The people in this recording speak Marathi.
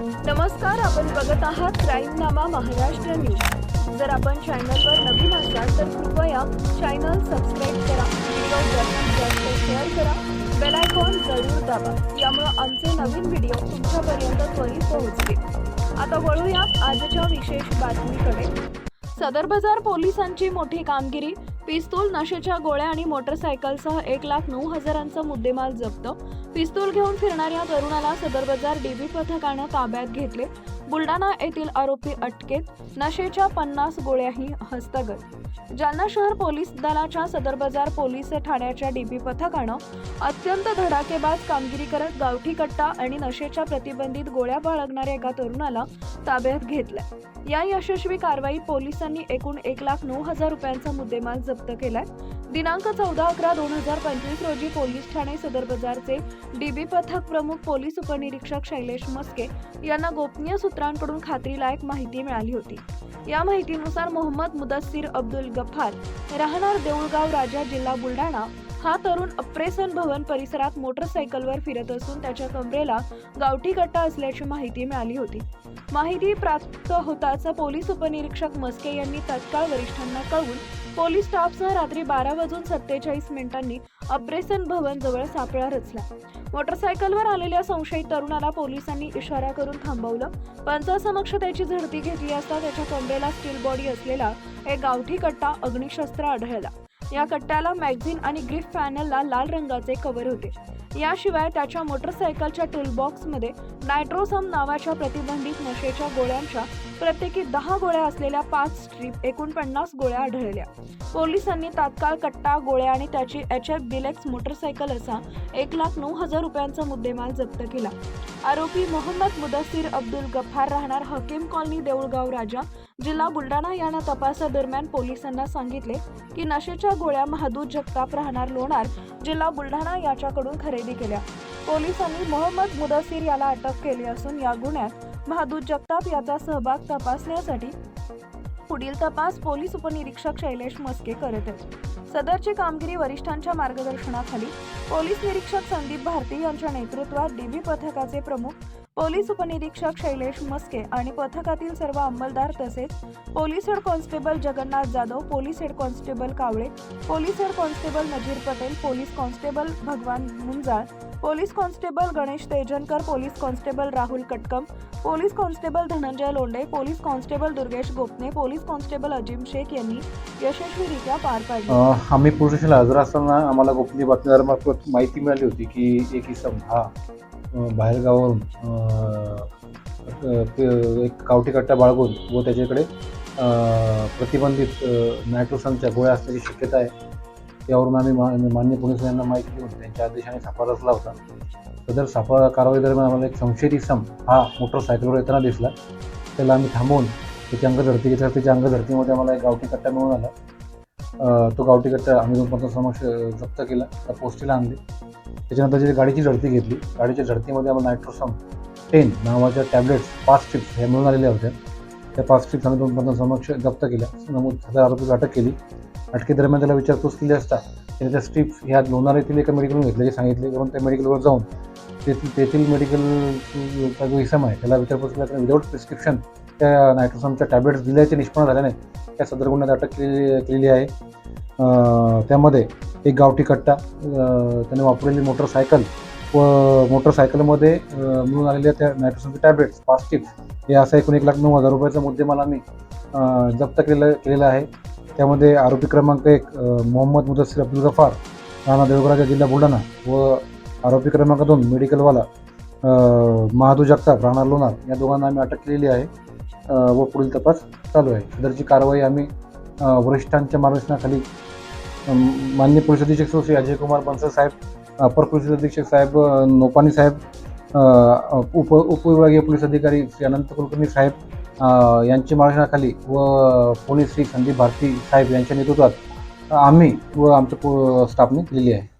नमस्कार आपण बघत आहात क्राईम नामा महाराष्ट्र न्यूज. जर आपण चॅनलवर नवीन असाल तर कृपया चॅनल सबस्क्राईब करा व्हिडिओ जास्तीत जास्त शेअर करा. बेल आयकॉन जरूर दाबा यामुळे आमचे नवीन व्हिडिओ तुमच्यापर्यंत त्वरित पोहोचतील. आता वळूया आजच्या विशेष बातमीकडे. सदर बाजार पोलिसांची मोठी कामगिरी पिस्तूल नशेच्या गोळ्या आणि मोटरसायकलसह एक लाख नऊ हजारांचा मुद्देमाल जप्त. पिस्तूल घेऊन फिरणाऱ्या तरुणाला सदर बाजार डीबी पथकानं ताब्यात घेतले. बुलडाणा येथील आरोपी अटकेत नशेच्या पन्नास गोळ्याही हस्तगत. जालना शहर पोलीस दलाच्या सदर बाजार पोलीस ठाण्याच्या डीबी पथकानं अत्यंत धडाकेबाज कामगिरी करत गावठी कट्टा आणि नशेच्या प्रतिबंधित गोळ्या बाळगणाऱ्या एका तरुणाला ताब्यात घेतलाय. या यशस्वी कारवाई पोलिसांनी एकूण एक लाख नऊ हजार रुपयांचा मुद्देमाल जप्त केलाय. दिनांक चौदा अकरा दोन हजार पंचवीस रोजी पोलीस ठाणे सदर बाजारचे डीबी पथक प्रमुख पोलीस उपनिरीक्षक शैलेश मस्के यांना गोपनीय सूत्रांकडून खात्रीलायक माहिती मिळाली होती. या माहितीनुसार मोहम्मद मुदस्सीर अब्दुल गफ्फार राहणार देऊळगाव राजा जिल्हा बुलढाणा हा तरुण अप्रेसन भवन परिसरात मोटरसायकलवर फिरत असून त्याच्या कमरेला गावठी कट्टा असल्याची माहिती मिळाली होती. माहिती प्राप्त होताच पोलीस उपनिरीक्षक मस्के यांनी तत्काळ वरिष्ठांना कळवून पोलीस स्टाफसह रात्री बारा वाजून सत्तेचाळीस मिनिटांनी अप्रेसन भवन जवळ सापळा रचला. मोटरसायकलवर आलेल्या संशयित तरुणाला पोलिसांनी इशारा करून थांबवलं. पंचासमक्ष त्याची झडती घेतली असता त्याच्या कमरेला स्टील बॉडी असलेला एक गावठी कट्टा अग्निशस्त्र आढळला. या कट्ट्याला मॅगझिन आणि ग्रीफ पॅनलला लाल रंगाचे कव्हर होते. याशिवाय त्याच्या मोटरसायकलच्या टूलबॉक्समध्ये नायट्रोसम नावाच्या प्रतिबंधित नशेच्या गोळ्यांच्या प्रत्येकी दहा गोळ्या असलेल्या पाच स्ट्रीप एकोणपन्नास गोळ्या आढळल्या. पोलिसांनी तात्काळ कट्टा गोळ्या आणि त्याची एच एफ डिलेक्स मोटरसायकल असा एक लाख नऊ हजार रुपयांचा मुद्देमाल जप्त केला. आरोपी मोहम्मद मुदस्सीर अब्दुल गफ्फार राहणार हकीम कॉलनी देऊळगाव राजा. जिल्हा बुलढाणा यांना तपासादरम्यान पोलिसांना सांगितले की नशेच्या गोळ्या महादूत जगताप राहणार लोणार जिल्हा बुलढाणा याच्याकडून खरेदी केल्या. पोलिसांनी मोहम्मद मुदस्सीर याला अटक केली असून या गुन्ह्यात बहादूर जगताप याचा सहभाग तपासण्यासाठी पुढील तपास पोलीस उपनिरीक्षक शैलेश मस्के करत आहेत. सदरची कामगिरी वरिष्ठांच्या मार्गदर्शनाखाली पोलीस निरीक्षक संदीप भारती यांच्या नेतृत्वात डीबी पथकाचे प्रमुख पोलीस उपनिरीक्षक शैलेश मस्के आणि पथकातील सर्व अंमलदार तसेच police head constable Jagannath Jadhav police head constable Kawale police head constable Nazir Patel police constable Bhagwan Munjal police constable Ganesh Tejankar police constable Rahul Katkam police constable Dhananjay Londhe police constable Durgesh Gopane police constable Ajim Shaikh यांनी यशस्वीरित्या पार पाडली. आम्ही पोलीस स्टेशनला हजर असताना आम्हाला गोपनीय बातमीदारामार्फत माहिती मिळाली होती की एक इसम हा बाहेरगावावरून ते- एक कावटी कट्टा बाळगून व त्याच्याकडे प्रतिबंधित नायट्रोसनच्या गोळ्या असण्याची शक्यता आहे. त्यावरून आम्ही मा- मान्य पोलीस यांना माहिती दिली होती त्यांच्या आदेशाने सापळा रचला होता. सदर सापळा कारवाई दरम्यान आम्हाला एक संशयित इसम हा मोटरसायकलवर येताना दिसला त्याला आम्ही थांबवून त्याची अंगधरती घेतल्या त्याच्या अंगधरतीमध्ये आम्हाला एक गावठी कट्टा मिळून आला. तो गावठी कट्टा आम्ही दोन समक्ष जप्त केला. त्या पोस्टीला आणली. त्याच्यानंतर जी गाडीची झडती घेतली. गाडीच्या झडतीमध्ये आम्हाला नायट्रोसम टेन नावाच्या टॅबलेट्स पाच स्ट्रिप्स हे मिळून आलेल्या होत्या. त्या पाच स्ट्रिप्स आम्ही दोन समक्ष जप्त केल्या. नमूद हजार आरोपीला अटक केली. अटकेदरम्यान त्याला विचारपूस केली असता त्याने त्या स्ट्रिप्स ह्या लोणार येथील एका मेडिकलून घेतल्याचे सांगितले करून त्या मेडिकलवर जाऊन तेथील तेथील मेडिकलचा जो इसम आहे त्याला विचारपूस केला. त्याने विदाऊट प्रिस्क्रिप्शन त्या नायट्रोसमच्या टॅबलेट्स दिल्याचे निष्पन्न झाल्याने त्या सदर गुन्ह्यात अटक केली केलेली आहे. त्यामध्ये एक गावठी कट्टा त्याने वापरलेली मोटरसायकल व मोटरसायकलमध्ये मिळून आलेल्या त्या नायट्रोसनचे टॅबलेट्स पाच हे असा एकूण एक लाख नऊ हजार रुपयाचा मुद्देमाल आम्ही जप्त केलेला केलेला आहे. त्यामध्ये आरोपी क्रमांक एक मोहम्मद मुदस्सीर अब्दुल गफार राणा देवगराजा जिल्हा बुलढाणा व आरोपी क्रमांक दोन मेडिकलवाला महादू जगताप राणा लोणार या दोघांना आम्ही अटक केलेली आहे. व पुढील तपास चालू आहे. सदरची कारवाई आम्ही वरिष्ठांच्या मार्गदर्शनाखाली मान्य माननीय पोलीस अधीक्षक श्री अजय कुमार बनसर साहेब अपर पोलीस अधीक्षक साहेब नोपानी साहेब उप उपविभागीय पोलीस अधिकारी श्री अनंत कुलकर्णी साहेब यांच्या मार्गदर्शनाखाली व पोलीस श्री संदीप भारती साहेब यांच्या नेतृत्वात आम्ही व आमच्या पो- स्टाफने केलेली आहे.